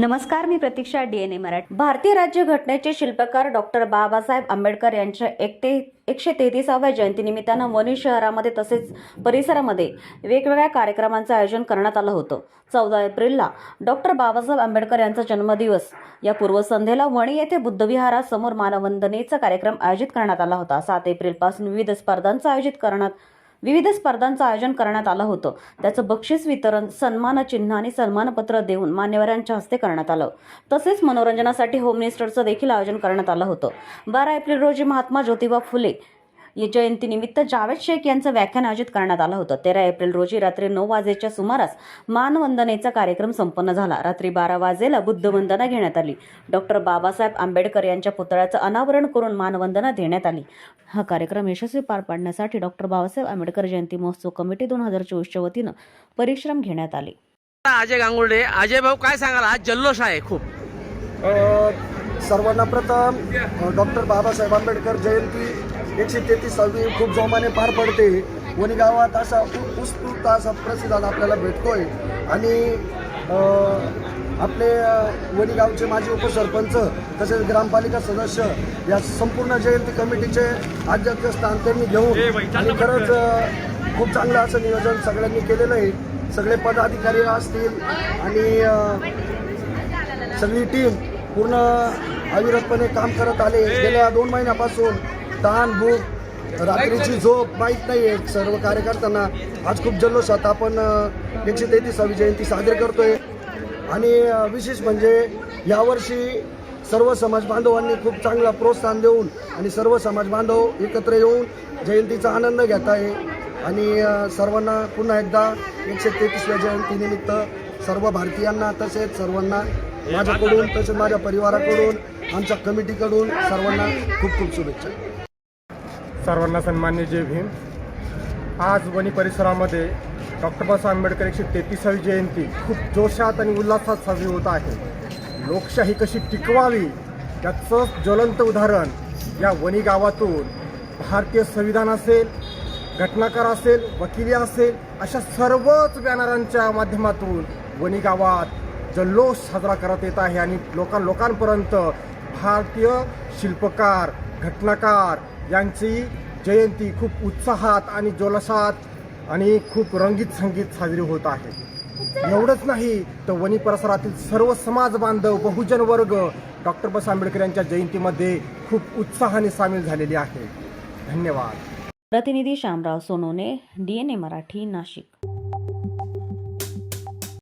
नमस्कार मी प्रतीक्षा डीएनए मराठी. भारतीय राज्य घटनेचे शिल्पकार डॉक्टर बाबासाहेब आंबेडकर यांच्या एक ते एकशे तेहतीसाव्या जयंतीनिमित्तानं वणी शहरामध्ये तसेच परिसरामध्ये वेगवेगळ्या कार्यक्रमांचं आयोजन करण्यात आलं होतं. चौदा एप्रिलला डॉक्टर बाबासाहेब आंबेडकर यांचा जन्मदिवस. या पूर्वसंध्येला वणी येथे बुद्धविहारासमोर मानवंदनेचा कार्यक्रम आयोजित करण्यात आला होता. सात एप्रिलपासून विविध स्पर्धांचं आयोजित करण्यात विविध स्पर्धांचं आयोजन करण्यात आलं होतं. त्याचं बक्षीस वितरण सन्मान चिन्ह आणि सन्मानपत्र देऊन मान्यवरांच्या हस्ते करण्यात आलं. तसेच मनोरंजनासाठी होम मिनिस्टरचं देखील आयोजन करण्यात आलं होतं. बारा एप्रिल रोजी महात्मा ज्योतिबा फुले जयंतीनिमित्त जावेद शेख यांचं व्याख्यान आयोजित करण्यात आलं होतं. तेरा एप्रिल रोजी रात्री नऊ वाजेच्या सुमारास मानवंदनेचा कार्यक्रम संपन्न झाला. रात्री बारा वाजेला बुद्धवंदना घेण्यात आली. डॉक्टर बाबासाहेब आंबेडकर यांच्या पुतळ्याचं अनावरण करून मानवंदना देण्यात आली. हा कार्यक्रम यशस्वी पार पाडण्यासाठी डॉक्टर बाबासाहेब आंबेडकर जयंती महोत्सव कमिटी दोन हजार चोवीसच्या वतीनं परिश्रम घेण्यात आले. अजय गांगुर्डे अजय भाऊ काय सांगाल? आज जल्लोष आहे खूप. सर्वांना प्रथम डॉक्टर बाबासाहेब आंबेडकर जयंती एकशे तेहतीसावी खूप जोमाने पार पडते. वणी गावात असा उत्स्फूर्त असा प्रतिसाद आपल्याला भेटतोय. आणि आपले वणी गावचे माजी उपसरपंच तसेच ग्रामपालिका सदस्य या संपूर्ण जयंती कमिटीचे अध्यक्षस्थान त्यांनी घेऊन आणि खरंच खूप चांगलं असं नियोजन सगळ्यांनी केलेलं आहे. सगळे पदाधिकारी असतील आणि सगळी टीम पूर्ण अविरतपणे काम करत आले. गेल्या दोन महिन्यापासून ताण भूक रात्रीची झोप माहीत नाही आहे सर्व कार्यकर्त्यांना. आज खूप जल्लोषात आपण एकशे तेहतीसावी जयंती साजरी करतोय. आणि विशेष म्हणजे यावर्षी सर्व समाज बांधवांनी खूप चांगला प्रोत्साहन देऊन आणि सर्व समाज बांधव एकत्र येऊन जयंतीचा आनंद घेत आहे. आणि सर्वांना पुन्हा एकदा एकशे तेहतीसव्या जयंतीनिमित्त सर्व भारतीयांना तसेच सर्वांना माझ्याकडून तसेच माझ्या परिवाराकडून आमच्या कमिटीकडून सर्वांना खूप खूप शुभेच्छा. सर्वांना सन्मान्य जय भीम. आज वणी परिसरामध्ये डॉक्टर बाबासाहेब आंबेडकर एकशे तेहतीसावी जयंती खूप जोशात आणि उल्हासात साजरी होत आहे. लोकशाही कशी टिकवावी याचं ज्वलंत उदाहरण या वणी गावातून भारतीय संविधान असेल घटनाकार असेल वकिली असेल अशा सर्वच बॅनरांच्या माध्यमातून वणी गावात जल्लोष साजरा करत येत आहे आणि लोकां लोकांपर्यंत भारतीय शिल्पकार घटनाकार यांची जयंती खूप उत्साहात आणि जोलसात आणि खूप रंगीत संगीत साजरी होत आहे. एवढंच नाही तर वणी परिसरातील सर्व समाज बांधव बहुजन वर्ग डॉक्टर बाबासाहेब आंबेडकर यांच्या जयंतीमध्ये खूप उत्साहाने सामील झालेली आहे. धन्यवाद. प्रतिनिधी श्यामराव सोनोने डीएनए मराठी नाशिक.